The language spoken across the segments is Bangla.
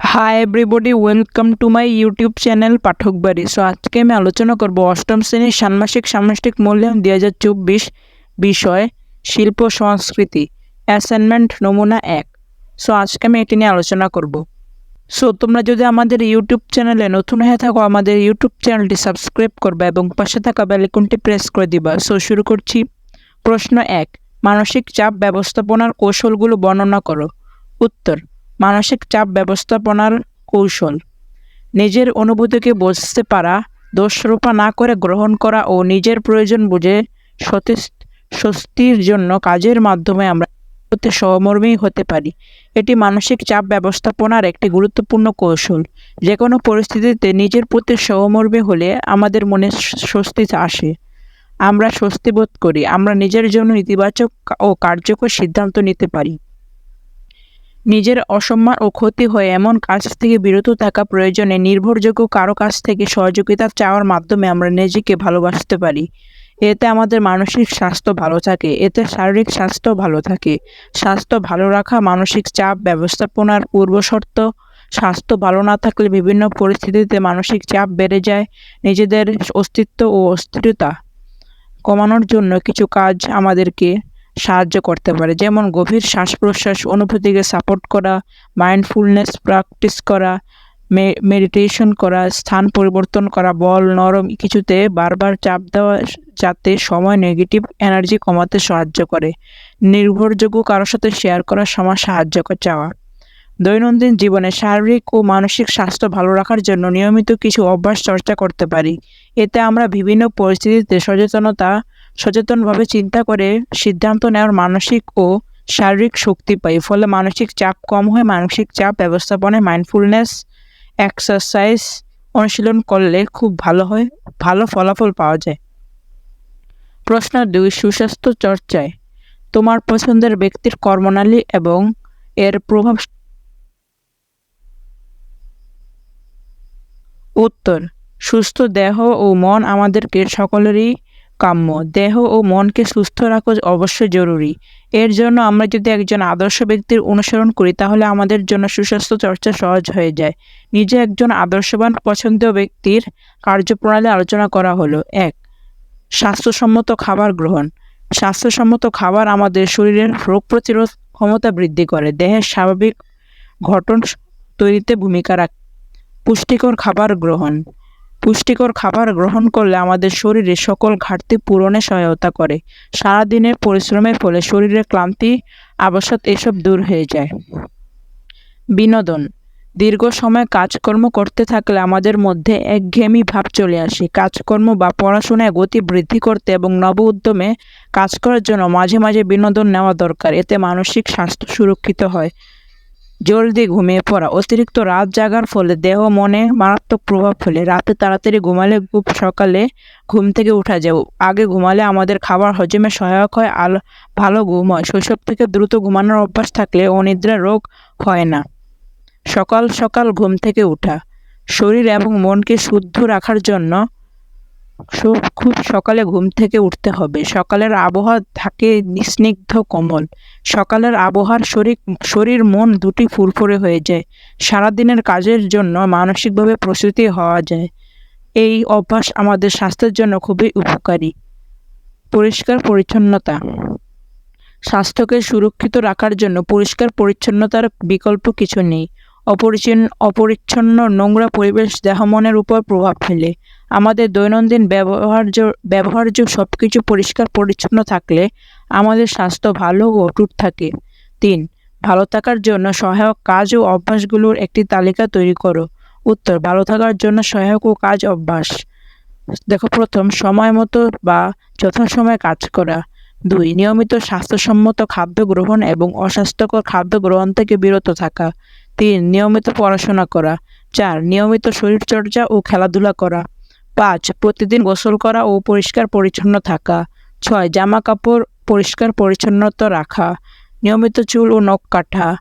Hi everybody welcome to my YouTube channel পাঠক বাড়ি সো আজকে আমি আলোচনা করব অষ্টম শ্রেণির ষান্মাসিক সামষ্টিক মূল্যায়ন দুই হাজার চব্বিশ বিষয়, শিল্প সংস্কৃতি অ্যাসাইনমেন্ট নমুনা এক। সো আজকে আমি এটি নিয়ে আলোচনা করব। সো তোমরা যদি আমাদের ইউটিউব চ্যানেলে নতুন হয়ে থাকো, আমাদের ইউটিউব চ্যানেলটি সাবস্ক্রাইব করবে এবং পাশে থাকা বেলিকনটি প্রেস করে দিবা। সো শুরু করছি। প্রশ্ন এক, মানসিক চাপ ব্যবস্থাপনার কৌশলগুলো বর্ণনা করো। উত্তর মানসিক চাপ ব্যবস্থাপনার কৌশল। নিজের অনুভূতিকে বুঝতে পারা, দোষরূপা না করে গ্রহণ করা ও নিজের প্রয়োজন বুঝে স্বস্তির জন্য কাজের মাধ্যমে আমরা প্রতি সহমর্মী হতে পারি। এটি মানসিক চাপ ব্যবস্থাপনার একটি গুরুত্বপূর্ণ কৌশল। যে কোনো পরিস্থিতিতে নিজের প্রতি সহমর্মী হলে আমাদের মনে স্বস্তি আসে। আমরা স্বস্তি বোধ করি, আমরা নিজের জন্য ইতিবাচক ও কার্যকর সিদ্ধান্ত নিতে পারি। নিজের অসম্মান ও ক্ষতি হয়ে এমন কাজ থেকে বিরত থাকা প্রয়োজনে নির্ভরযোগ্য কারও কাছ থেকে সহযোগিতা চাওয়ার মাধ্যমে আমরা নিজেকে ভালোবাসতে পারি। এতে আমাদের মানসিক স্বাস্থ্য ভালো থাকে, এতে শারীরিক স্বাস্থ্য ভালো থাকে। স্বাস্থ্য ভালো রাখা, মানসিক চাপ, ব্যবস্থাপনার পূর্বশর্ত, স্বাস্থ্য ভালো না থাকলে বিভিন্ন পরিস্থিতিতে মানসিক চাপ বেড়ে যায়, নিজেদের অস্তিত্ব ও অস্থিরতা কমানোর জন্য কিছু কাজ আমাদেরকে সাহায্য করতে পারে। যেমন গভীর শ্বাস প্রশ্বাস অনুভূতিকে সাপোর্ট করা মাইন্ডফুলনেস প্র্যাকটিস করা মেডিটেশন করা, স্থান পরিবর্তন করা, বল, নরম কিছুতে বারবার চাপ দেওয়া, যাতে সময় নেগেটিভ এনার্জি কমাতে সাহায্য করে। নির্ভরযোগ্য কারোর সাথে শেয়ার করার সময় সাহায্য চাওয়া। দৈনন্দিন জীবনে শারীরিক ও মানসিক স্বাস্থ্য ভালো রাখার জন্য নিয়মিত কিছু অভ্যাস চর্চা করতে পারি। এতে আমরা বিভিন্ন পরিস্থিতিতে সচেতনতা সচেতনভাবে চিন্তা করে সিদ্ধান্ত নেওয়ার মানসিক ও শারীরিক শক্তি পাই ফলে মানসিক চাপ কম হয়, মানসিক চাপ ব্যবস্থাপনায় মাইন্ডফুলনেস এক্সারসাইজ অনুশীলন করলে খুব ভালো হয়, ভালো ফলাফল পাওয়া যায়। প্রশ্ন দুই, সুস্বাস্থ্য চর্চায় তোমার পছন্দের ব্যক্তির কর্মনালী এবং এর প্রভাব উত্তর, সুস্থ দেহ ও মন আমাদেরকে সকলেরই কাম্য। দেহ ও মনকে সুস্থ রাখা অবশ্যই জরুরি। এর জন্য আমরা যদি একজন আদর্শ ব্যক্তির অনুসরণ করি, তাহলে আমাদের জন্য সুস্বাস্থ্য চর্চা সহজ হয়ে যায়। নিজে একজন আদর্শবান পছন্দীয় ব্যক্তির কার্যপ্রণালী আলোচনা করা হলো। এক, স্বাস্থ্যসম্মত খাবার গ্রহণ। স্বাস্থ্যসম্মত খাবার আমাদের শরীরের রোগ প্রতিরোধ ক্ষমতা বৃদ্ধি করে। দেহের স্বাভাবিক ঘটন তৈরিতে ভূমিকা রাখে পুষ্টিকর খাবার গ্রহণ। পুষ্টিকর খাবার গ্রহণ করলে আমাদের শরীরে সকল ঘাটতি পূরণে সহায়তা করে। সারাদিনের পরিশ্রমের ফলে শরীরের ক্লান্তি আবশ্যক এসব দূর হয়ে যায়। বিনোদন। দীর্ঘ সময় কাজকর্ম করতে থাকলে আমাদের মধ্যে একঘেয়েমি ভাব চলে আসে। কাজকর্ম বা পড়াশোনায় গতি বৃদ্ধি করতে এবং নব উদ্যমে কাজ করার জন্য মাঝে মাঝে বিনোদন নেওয়া দরকার। এতে মানসিক স্বাস্থ্য সুরক্ষিত হয়। জলদি ঘুমিয়ে পড়া। অতিরিক্ত রাত জাগার ফলে দেহ, মনে মারাত্মক প্রভাব ফেলে। রাতে তাড়াতাড়ি ঘুমালে খুব সকালে ঘুম থেকে উঠা যায়। আগে ঘুমালে আমাদের খাবার হজমে সহায়ক হয় আল ভালো ঘুম হয়। শৈশব থেকে দ্রুত ঘুমানোর অভ্যাস থাকলে অনিদ্রা রোগ হয় না। সকাল সকাল ঘুম থেকে ওঠা শরীর এবং মনকে শুদ্ধ রাখার জন্য খুব সকালে ঘুম থেকে উঠতে হবে। সকালের আবহাওয়া থাকে স্নিগ্ধ কোমল। সকালের আবহাওয়ার শরীর শরীর, মন দুটি ফুরফুরে হয়ে যায়। সারাদিনের কাজের জন্য মানসিকভাবে প্রস্তুতি হওয়া যায়। এই অভ্যাস আমাদের স্বাস্থ্যের জন্য খুবই উপকারী। পরিষ্কার পরিচ্ছন্নতা। স্বাস্থ্যকে সুরক্ষিত রাখার জন্য পরিষ্কার পরিচ্ছন্নতার বিকল্প কিছু নেই। অপরিচ্ছন্ন অপরিচ্ছন্ন নোংরা পরিবেশ দেহ মনের উপর প্রভাব ফেলে। আমাদের দৈনন্দিন ব্যবহার্য ব্যবহার্য সব কিছু পরিষ্কার, পরিচ্ছন্ন থাকলে আমাদের স্বাস্থ্য ভালো ও অটুট থাকে। তিন, ভালো থাকার জন্য সহায়ক কাজ ও অভ্যাসগুলোর একটি তালিকা তৈরি করো। উত্তর, ভালো থাকার জন্য সহায়ক ও কাজ অভ্যাস। দেখো, প্রথম সময় মতো বা যথাসময়ে কাজ করা। দুই, নিয়মিত স্বাস্থ্যসম্মত খাদ্য গ্রহণ এবং অস্বাস্থ্যকর খাদ্য গ্রহণ থেকে বিরত থাকা। তিন, নিয়মিত পড়াশোনা করা। চার, নিয়মিত শরীরচর্চা ও খেলাধুলা করা। পাঁচ, প্রতিদিন গোসল করা ও পরিষ্কার পরিচ্ছন্ন থাকা। ছয় জামা কাপড় পরিষ্কার পরিচ্ছন্নতা রাখা। নিয়মিত চুল ও নখ কাটা।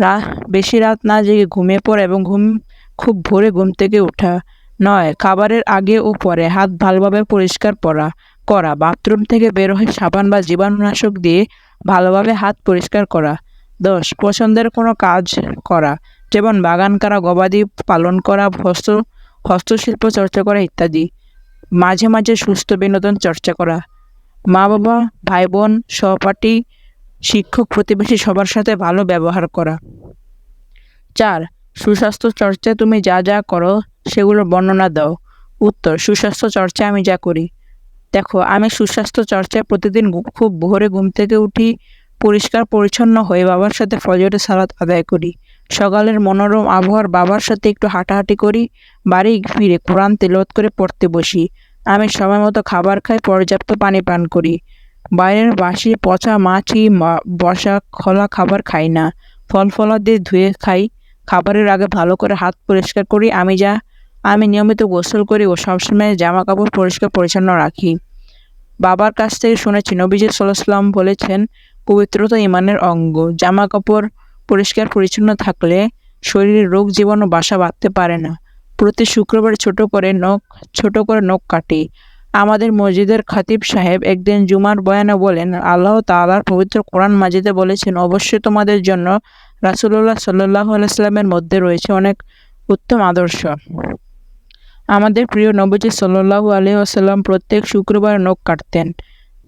রা, বেশি রাত না জেগে ঘুমিয়ে পড়া এবং ঘুম খুব ভোরে ঘুম থেকে ওঠা। নয়, খাবারের আগে ও পরে হাত ভালোভাবে পরিষ্কার করা করা। বাথরুম থেকে বের হয়ে সাবান বা জীবাণুনাশক দিয়ে ভালোভাবে হাত পরিষ্কার করা। দশ। পছন্দের কোনো কাজ করা, যেমন বাগান করা, গবাদি পালন করা, হস্ত, হস্তশিল্প চর্চা করা ইত্যাদি। মাঝে মাঝে সুস্থ বিনোদন চর্চা করা। মা বাবা ভাই বোন সহপাঠী, শিক্ষক, প্রতিবেশী সবার সাথে ভালো ব্যবহার করা। চার, সুস্বাস্থ্য চর্চায় তুমি যা যা করো, সেগুলোর বর্ণনা দাও। উত্তর, সুস্বাস্থ্য চর্চা আমি যা করি। দেখো, আমি সুস্বাস্থ্য চর্চায় প্রতিদিন খুব ভোরে ঘুম থেকে উঠি পরিষ্কার, পরিচ্ছন্ন হয়ে বাবার সাথে ফজরের সালাত আদায় করি। সকালের মনোরম আবহাওয়ার বাবার সাথে একটু হাঁটাহাঁটি করি। বাড়ি ফিরে কোরআন তেলাওয়াত করে পড়তে বসি। আমি সময় মতো খাবার খাই, পর্যাপ্ত পানি পান করি। বাইরের বাসি পচা মাছি বসা খোলা খাবার খাই না। ফল ফলাদি ধুয়ে খাই। খাবারের আগে ভালো করে হাত পরিষ্কার করি। আমি যা, আমি নিয়মিত গোসল করি ও সবসময় জামা কাপড় পরিষ্কার, পরিচ্ছন্ন রাখি। বাবার কাছ থেকে শুনেছি, নবীজি সাল্লাম বলেছেন পবিত্রতা ইমানের অঙ্গ। জামা কাপড় পরিষ্কার পরিচ্ছন্ন থাকলে শরীরে রোগ জীবাণু বাসা বাঁধতে পারে না। প্রতি শুক্রবার ছোট করে নখ, ছোট করে নখ কাটি। আমাদের মসজিদের খাতিব সাহেব একদিন জুমার বয়ানে বলেন, আল্লাহ তাআলার পবিত্র কোরআন মাজিদে বলেছেন, অবশ্যই তোমাদের জন্য রাসূলুল্লাহ সাল্লাহ আলাইস্লামের মধ্যে রয়েছে অনেক উত্তম আদর্শ। আমাদের প্রিয় নবীজি সাল্লাল্লাহু আলাইহি আসাল্লাম প্রত্যেক শুক্রবার নখ কাটতেন।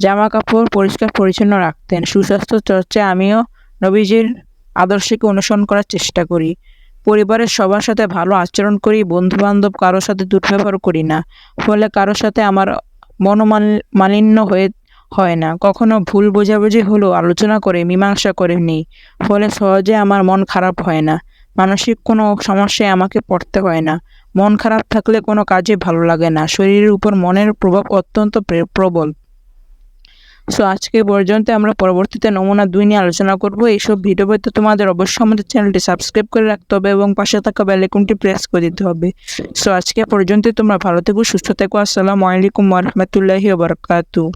জামা কাপড় পরিষ্কার পরিচ্ছন্ন রাখতেন। সুস্বাস্থ্য চর্চায় আমিও নবীজির আদর্শকে অনুসরণ করার চেষ্টা করি। পরিবারের সবার সাথে ভালো আচরণ করি বন্ধু বান্ধব কারোর সাথে দুর্ব্যবহার করি না, ফলে কারোর সাথে আমার মনোমালিন্য হয়ে, হয় না। কখনো ভুল বোঝাবুঝি হলেও আলোচনা করে, মীমাংসা করে নিই, ফলে সহজে আমার মন খারাপ হয় না। মানসিক কোনো সমস্যায় আমাকে পড়তে হয় না। মন খারাপ থাকলে কোনো কাজে ভালো লাগে না। শরীরের উপর মনের প্রভাব অত্যন্ত প্রে- প্রবল। সো আজকে পর্যন্ত আমরা পরবর্তীতে নমুনা দুই নিয়ে আলোচনা করব। এইসব ভিডিও পেতে তোমাদের অবশ্যই আমাদের চ্যানেলটি সাবস্ক্রাইব করে রাখতে হবে এবং পাশে থাকা বেল প্রেস করে দিতে হবে। সো আজকে পর্যন্ত তোমরা ভালো থেকো, সুস্থ থেকো। আসসালামু আলাইকুম রাহমাতুল্লাহি ওয়া বারাকাতুহু।